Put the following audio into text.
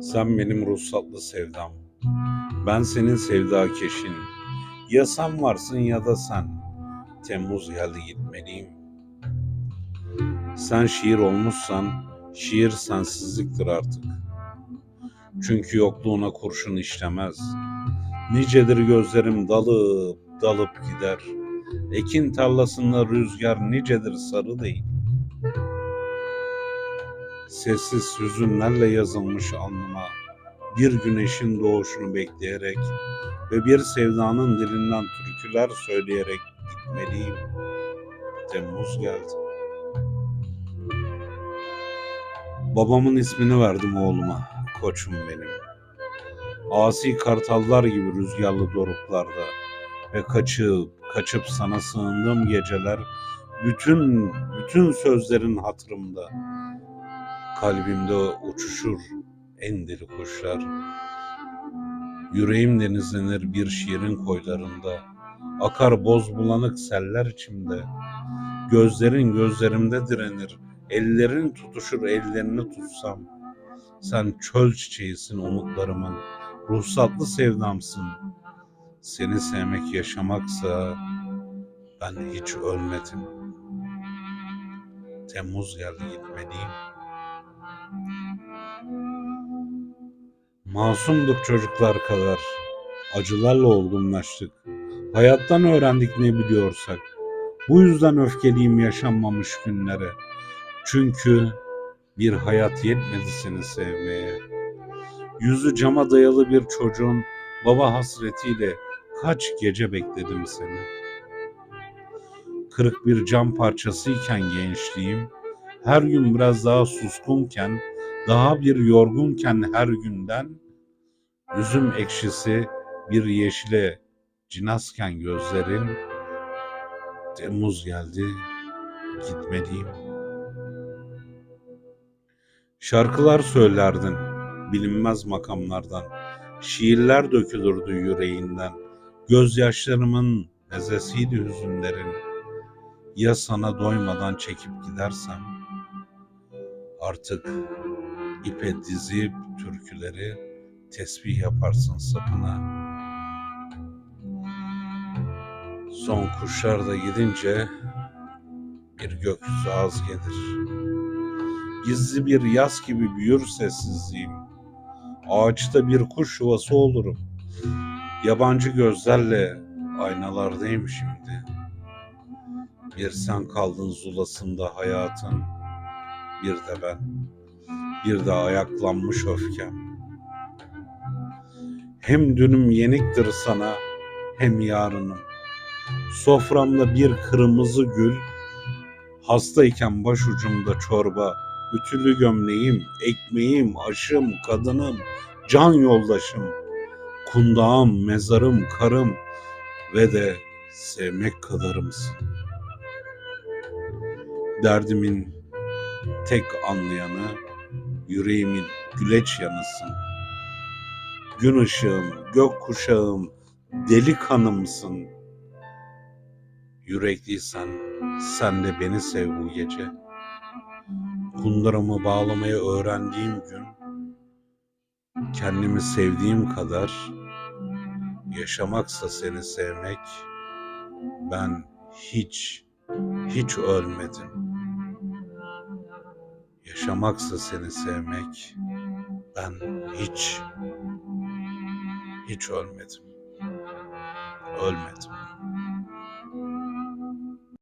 Sen benim ruhsatlı sevdam. Ben senin sevda keşin. Ya sen varsın ya da sen. Temmuz geldi gitmeliyim. Sen şiir olmuşsan, şiir sensizliktir artık. Çünkü yokluğuna kurşun işlemez. Nicedir gözlerim dalıp dalıp gider. Ekin tarlasında rüzgar nicedir sarı değil. Sessiz hüzünlerle yazılmış alnıma bir güneşin doğuşunu bekleyerek ve bir sevdanın dilinden türküler söyleyerek gitmeliyim. Temmuz geldi. Babamın ismini verdim oğluma, koçum benim. Asi kartallar gibi rüzgarlı doruklarda ve kaçıp kaçıp sana sığındığım geceler bütün bütün sözlerin hatırımda. Kalbimde uçuşur en deli kuşlar. Yüreğim denizlenir bir şiirin koylarında. Akar boz bulanık seller içimde. Gözlerin gözlerimde direnir. Ellerin tutuşur ellerini tutsam. Sen çöl çiçeğisin umutlarımın. Ruhsatlı sevdamsın. Seni sevmek yaşamaksa ben hiç ölmedim. Temmuz geldi gitmeliyim. Masumduk çocuklar kadar. Acılarla olgunlaştık. Hayattan öğrendik ne biliyorsak. Bu yüzden öfkeliyim yaşanmamış günlere. Çünkü bir hayat yetmedi seni sevmeye. Yüzü cama dayalı bir çocuğun baba hasretiyle kaç gece bekledim seni. Kırık bir cam parçasıyken gençliğim, her gün biraz daha suskunken, daha bir yorgunken her günden, üzüm ekşisi bir yeşile cinasken gözlerin, Temmuz geldi, gitmeliyim. Şarkılar söylerdin, bilinmez makamlardan, şiirler dökülürdü yüreğinden, gözyaşlarımın mezesiydi hüzünlerin. Ya sana doymadan çekip gidersem, artık ipe dizip türküleri tesbih yaparsın sapına. Son kuşlar da gidince bir gökyüzü az gelir. Gizli bir yaz gibi büyür sessizliğim. Ağaçta bir kuş yuvası olurum. Yabancı gözlerle aynalardayım şimdi. Bir sen kaldın zulasında hayatın, bir de ben. Bir de ayaklanmış öfkem. Hem dünüm yeniktir sana, hem yarınım. Soframda bir kırmızı gül, hastayken başucumda çorba, ütülü gömleğim, ekmeğim, aşım, kadınım, can yoldaşım, kundağım, mezarım, karım ve de sevmek kadarımsın. Derdimin tek anlayanı, yüreğimin güleç yanısın. Gün ışığım, gök kuşağım, deli kanımsın. Yürekliysen sen de beni sev bu gece. Kundaramı bağlamayı öğrendiğim gün, kendimi sevdiğim kadar, yaşamaksa seni sevmek, ben hiç, hiç ölmedim. Yaşamaksa seni sevmek, ben hiç, هیچو ان نمی‌میرد. نمی‌میرد.